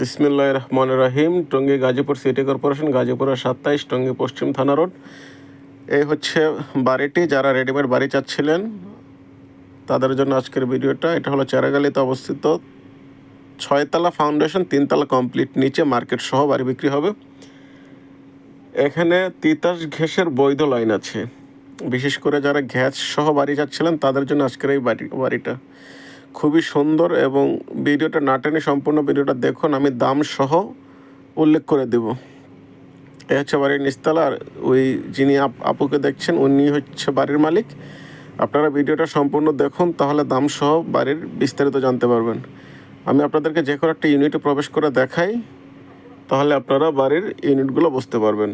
বিসমিল্লাহ রহমান রাহিম টঙ্গী গাজীপুর সিটি কর্পোরেশন, গাজীপুরের সাতাইশ, টঙ্গী পশ্চিম থানা রোড। এই হচ্ছে বাড়িটি, যারা রেডিমেড বাড়ি চাচ্ছিলেন, তাদের জন্য আজকের ভিডিওটা। এটা হলো চেরাগালিতে অবস্থিত ছয়তলা ফাউন্ডেশন, তিনতলা কমপ্লিট, নিচে মার্কেট সহ বাড়ি বিক্রি হবে। এখানে তিতাস ঘ্যাসের বৈধ লাইন আছে। বিশেষ করে যারা গ্যাস সহ বাড়ি চাচ্ছিলেন, তাদের জন্য আজকের এই বাড়ি বাড়িটা। খুবই সুন্দর এবং ভিডিওটা না টেনে সম্পূর্ণ ভিডিওটা দেখুন, আমি দাম সহ উল্লেখ করে দেব। এ হচ্ছে বাড়ির নিস্তালার ওই যিনি আপ- আপুকে দেখছেন, উনি হচ্ছে বাড়ির মালিক। আপনারা ভিডিওটা সম্পূর্ণ দেখুন, তাহলে দাম সহ বাড়ির বিস্তারিত জানতে পারবেন। আমি আপনাদেরকে যে কোনো একটা ইউনিটে প্রবেশ করে দেখাই, তাহলে আপনারা বাড়ির ইউনিটগুলো বুঝতে পারবেন।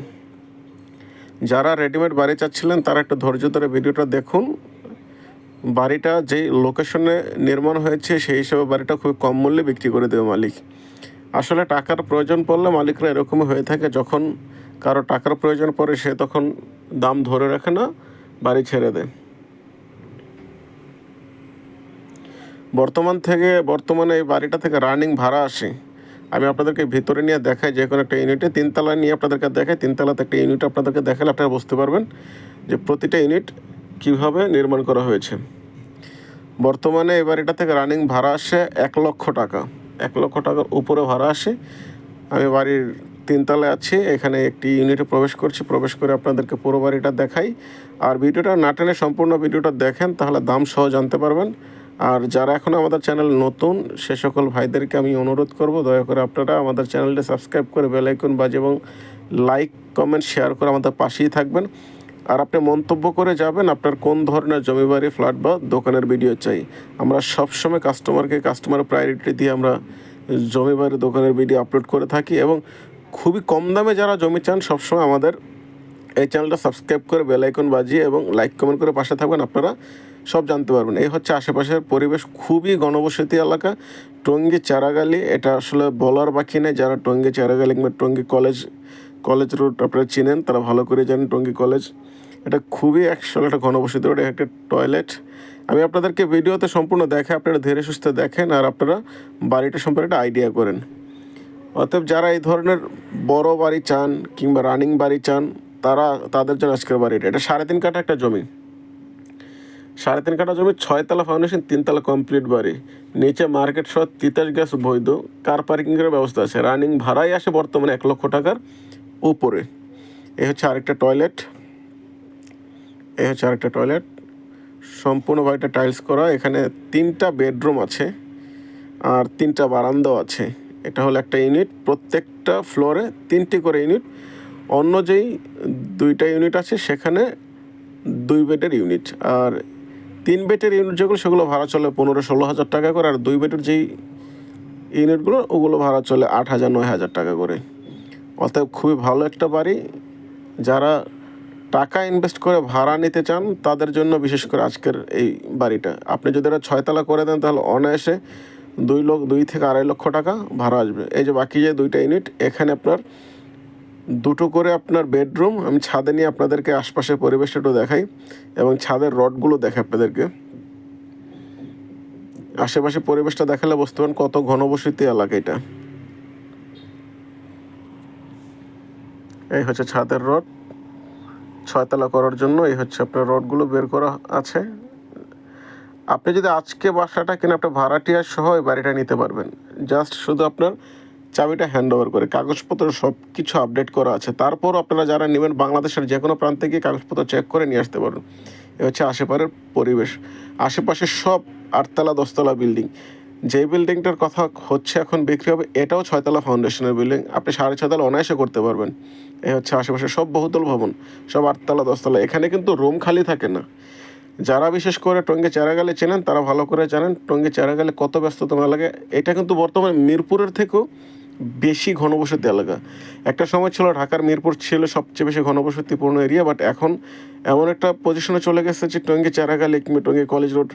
যারা রেডিমেড বাড়ি চাচ্ছিলেন, তারা একটু ধৈর্য ধরে ভিডিওটা দেখুন। বাড়িটা যে লোকেশনে নির্মাণ হয়েছে, সেই হিসাবে বাড়িটা খুব কম মূল্যে বিক্রি করে দেবে মালিক। আসলে টাকার প্রয়োজন পড়লে মালিকরা এরকমই হয়ে থাকে, যখন কারও টাকার প্রয়োজন পড়ে, সে তখন দাম ধরে রাখে না, বাড়ি ছেড়ে দেয়। বর্তমান থেকে, বর্তমানে এই বাড়িটা থেকে রানিং ভাড়া আসে। আমি আপনাদেরকে ভিতরে নিয়ে দেখাই, যে কোনো একটা ইউনিটে তিনতলা নিয়ে আপনাদেরকে দেখাই, তিনতলাতে একটা ইউনিট আপনাদেরকে দেখালে আপনারা বুঝতে পারবেন যে প্রতিটা ইউনিট কীভাবে নির্মাণ করা হয়েছে? বর্তমানে এবার এটা থেকে রানিং ভাড়া আসে এক লক্ষ টাকা। এক লক্ষ টাকার উপরে ভাড়া আসে। আমি বাড়ির তিনতলায় আছি, এখানে একটি ইউনিটে প্রবেশ করছি। প্রবেশ করে আপনাদেরকে পুরো বাড়িটা দেখাই। আর ভিডিওটা না টেনে সম্পূর্ণ ভিডিওটা দেখেন, তাহলে দাম সহ জানতে পারবেন। আর যারা এখন আমাদের চ্যানেল নতুন, সে সকল ভাইদেরকে আমি অনুরোধ করব, দয়া করে আপনারা আমাদের চ্যানেলটা সাবস্ক্রাইব করে বেল আইকন বাজে এবং লাইক কমেন্ট শেয়ার করে আমাদের পাশেই থাকবেন। আর আপনি মন্তব্য করে যাবেন আপনার কোন ধরনের জমি বাড়ি ফ্ল্যাট বা দোকানের ভিডিও চাই। আমরা সবসময় কাস্টমারকে কাস্টমার প্রায়োরিটি দিয়ে আমরা জমি বাড়ি দোকানের ভিডিও আপলোড করে থাকি এবং খুবই কম দামে যারা জমি চান সবসময় আমাদের এই চ্যানেলটা সাবস্ক্রাইব করে বেল আইকন বাজিয়ে এবং লাইক কমেন্ট করে পাশে থাকবেন। আপনারা সব জানতে পারবেন। এই হচ্ছে আশেপাশের পরিবেশ। খুবই ঘনবসতি এলাকা। টঙ্গী, চারাগালি, এটা আসলে বলার বাকি নেই। যারা টঙ্গী, চারাগালি কিংবা টঙ্গী কলেজ কলেজ রোড আপনারা চিনেন, তারা ভালো করে জানেন টঙ্গী কলেজ এটা খুবই আসলে একটা ঘনবসতি রোড একটা টয়লেট আমি আপনাদেরকে ভিডিওতে সম্পূর্ণ দেখে আপনারা ধীরে সুস্থে দেখেন আর আপনারা বাড়িটা সম্পর্কে একটা আইডিয়া করেন। অতএব যারা এই ধরনের বড় বাড়ি চান কিংবা রানিং বাড়ি চান, তারা তাদের জন্য আজকের বাড়িটা। এটা সাড়ে তিন কাঠা একটা জমি। সাড়ে তিন কাঠা জমি, ছয়তলা ফাউন্ডেশন তিনতলা কমপ্লিট বাড়ি। নিচে মার্কেট সহ তিতাস গ্যাস বৈধ। কার পার্কিংয়ের ব্যবস্থা আছে। রানিং ভাড়াই আসে বর্তমানে এক লক্ষ টাকার উপরে। এই হচ্ছে আরেকটা টয়লেট এই হচ্ছে আরেকটা টয়লেট সম্পূর্ণ বাড়িটা টাইলস করা। এখানে তিনটা বেডরুম আছে আর তিনটা বারান্দাও আছে। এটা হলো একটা ইউনিট প্রত্যেকটা ফ্লোরে তিনটি করে ইউনিট অন্য যেই দুইটা ইউনিট আছে, সেখানে দুই বেডের ইউনিট আর তিন বেডের ইউনিট যেগুলো, সেগুলো ভাড়া চলে পনেরো ষোলো হাজার টাকা করে। আর দুই বেডের যেই ইউনিটগুলো ওগুলো ভাড়া চলে আট হাজার, নয় হাজার টাকা করে। অতএব খুবই ভালো একটা বাড়ি। যারা টাকা ইনভেস্ট করে ভাড়া নিতে চান, তাদের জন্য বিশেষ করে আজকের এই বাড়িটা। আপনি যদি এটা ছয়তলা করে দেন, তাহলে অনায়াসে দুই লক্ষ দুই থেকে আড়াই লক্ষ টাকা ভাড়া আসবে। এই যে বাকি যে দুইটা ইউনিট এখানে আপনার দুটো করে আপনার বেডরুম আমি ছাদে নিয়ে আপনাদেরকে আশপাশের পরিবেশটা একটু দেখাই, এবং ছাদের রডগুলো দেখাই আপনাদেরকে। আশেপাশে পরিবেশটা দেখালে বুঝতে পারেন কত ঘনবসতি এলাকা এটা। এই হচ্ছে ছাদের রড। ছয়তলা করার জন্য এই হচ্ছে আপনার রডগুলো বের করা আছে। আপনি যদি আজকে বাসাটা কিনে আপনি ভাড়াটিয়া সহ এই বাড়িটা নিতে পারবেন। জাস্ট শুধু আপনার চাবিটা হ্যান্ড ওভার করে, কাগজপত্র সব কিছু আপডেট করা আছে। তারপর আপনারা যারা নেবেন বাংলাদেশের যে কোনো প্রান্তে গিয়ে কাগজপত্র চেক করে নিয়ে আসতে পারবেন এ হচ্ছে আশেপাশের পরিবেশ। আশেপাশের সব আটতলা দশতলা বিল্ডিং যে বিল্ডিংটার কথা হচ্ছে এখন বিক্রি হবে, এটাও ছয়তলা ফাউন্ডেশনের বিল্ডিং আপনি সাড়ে ছয়তলা অনায়াসে করতে পারবেন। এ হচ্ছে আশেপাশে সব বহুতল ভবন, সব আটতলা, দশতলা। এখানে কিন্তু রুম খালি থাকে না। যারা বিশেষ করে টঙ্গী চারাগালে চেনেন, তারা ভালো করে জানেন, টঙ্গী চারাগালে কত ব্যস্ততম লাগে। এটা কিন্তু বর্তমানে মিরপুরের থেকেও বেশি ঘনবসতি এলাকা। একটা সময় ছিল ঢাকার মিরপুর ছিল সবচেয়ে বেশি ঘনবসতিপূর্ণ এরিয়া বাট এখন এমন একটা পজিশনে চলে গেছে যে টঙ্গী, চারাগালি, কিংবা Tongi college road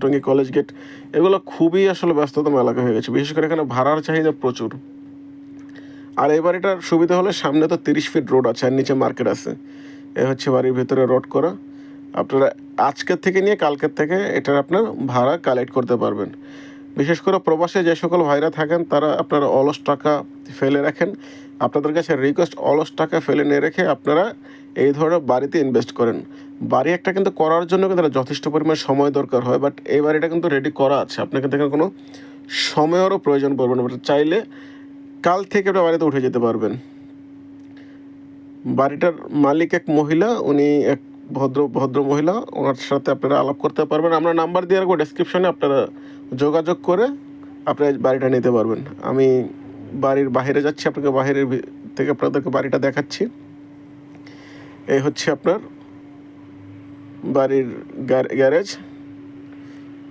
Tongi- college gate এগুলো খুবই আসলে ব্যস্ততম এলাকা হয়ে গেছে। বিশেষ করে এখানে ভাড়ার চাহিদা প্রচুর। আর এই এটার সুবিধা হলে সামনে তো তিরিশ ফিট রোড আছে, আর নিচে মার্কেট আছে। এ হচ্ছে বাড়ির ভিতরে রোড করা। আপনারা আজকের থেকে নিয়ে কালকের থেকে এটার আপনার ভাড়া কালেক্ট করতে পারবেন। বিশেষ করে প্রবাসে যে সকল ভাইরা থাকেন, তারা আপনারা অলস টাকা ফেলে রাখেন। আপনাদের কাছে রিকোয়েস্ট অলস টাকা ফেলে নিয়ে রেখে আপনারা এই ধরনের বাড়িতে ইনভেস্ট করেন। বাড়ি একটা কিন্তু করার জন্য কিন্তু যথেষ্ট পরিমাণ সময় দরকার হয় বাট এই বাড়িটা কিন্তু রেডি করা আছে। আপনাকে এখানে কোনো সময়েরও প্রয়োজন পড়বে না চাইলে কাল থেকে আপনি বাড়িতে উঠে যেতে পারবেন। বাড়িটার মালিক এক মহিলা, উনি এক ভদ্র ভদ্র মহিলা, ওনার সাথে আপনারা আলাপ করতে পারবেন। আমরা নাম্বার দিয়ে রাখব ডেসক্রিপশনে আপনারা যোগাযোগ করে আপনারা বাড়িটা নিতে পারবেন। আমি বাড়ির বাইরে যাচ্ছি, আপনাকে বাইরের ভি- থেকে আপনাদেরকে বাড়িটা দেখাচ্ছি। এই হচ্ছে আপনার বাড়ির গ্যারেজ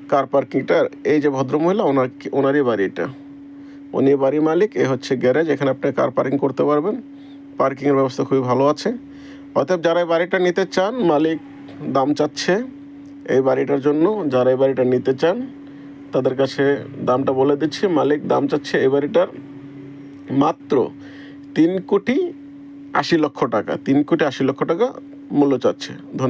কার পার্কিংটা এই যে ভদ্রমহিলা ওনার ওনারই বাড়ি এটা। উনি বাড়ির মালিক, এ হচ্ছে গ্যারেজ, এখানে আপনি কার পার্কিং করতে পারবেন। পার্কিংয়ের ব্যবস্থা খুবই ভালো আছে। অতএব যারা এই বাড়িটা নিতে চান, মালিক দাম চাচ্ছে। এই বাড়িটার জন্য যারা এই বাড়িটা নিতে চান, তাদের কাছে দামটা বলে দিচ্ছি। মালিক দাম চাচ্ছে এই বাড়িটার মাত্র তিন কোটি আশি লক্ষ টাকা। তিন কোটি আশি লক্ষ টাকা মূল্য চাচ্ছে। ধন্যবাদ।